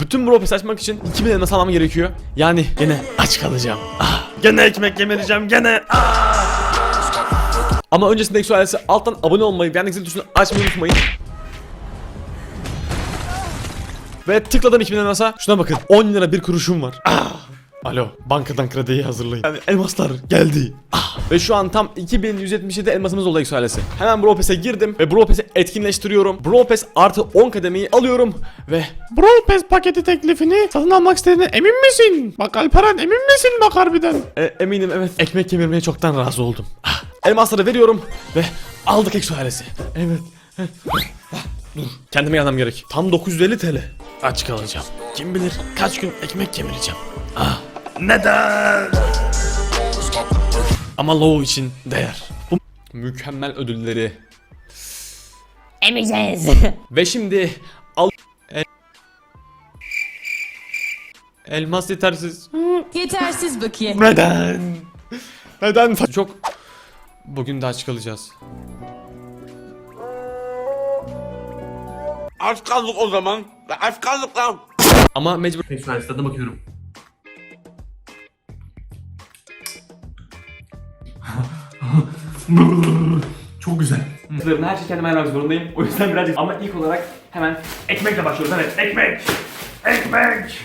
Bütün bu ropesi açmak için 2000 elmas almam gerekiyor. Yani gene aç kalacağım. Ah, gene ekmek yemeleyeceğim gene. Ah. Ama öncesinde Exo alttan abone olmayı, beğendik zil tuşunu açmayı unutmayın. Ve tıkladım 2000 elmasa. Şuna bakın 10 lira bir kuruşum var. Ah. Alo bankadan krediyi hazırlayın. Yani elmaslar geldi. Ah. Ve şu an tam 2177 elmasımız oldu Exo ailesi. Hemen Bropes'e girdim ve Bropes'i etkinleştiriyorum. Bropes artı 10 kademeyi alıyorum ve Pass paketi teklifini satın almak istediğine emin misin? Bak Alperen emin misin bak harbiden? E, eminim evet ekmek kemirmeye çoktan razı oldum. Ah, elmasları veriyorum ve aldık Exo ailesi. Evet. Dur kendime gelmem gerek. Tam 950 TL. Aç kalacağım. Kim bilir kaç gün ekmek kemireceğim. Neden? Ama Low için değer. Bu mükemmel ödülleri. Emeceğiz. Ve şimdi al... El- Elmas yetersiz. Yetersiz bakiye. Neden? Neden? Çok... Bugün de aç kalacağız. Aç kaldık o zaman. Aç kaldık lan. Ama mecbur... Tekrar tadına bakıyorum. Çok güzel. Sırrını her şeyi kendime ayarlamak zorundayım. O yüzden birazcık ama ilk olarak hemen ekmekle başlıyoruz. Evet ekmek. Ekmek.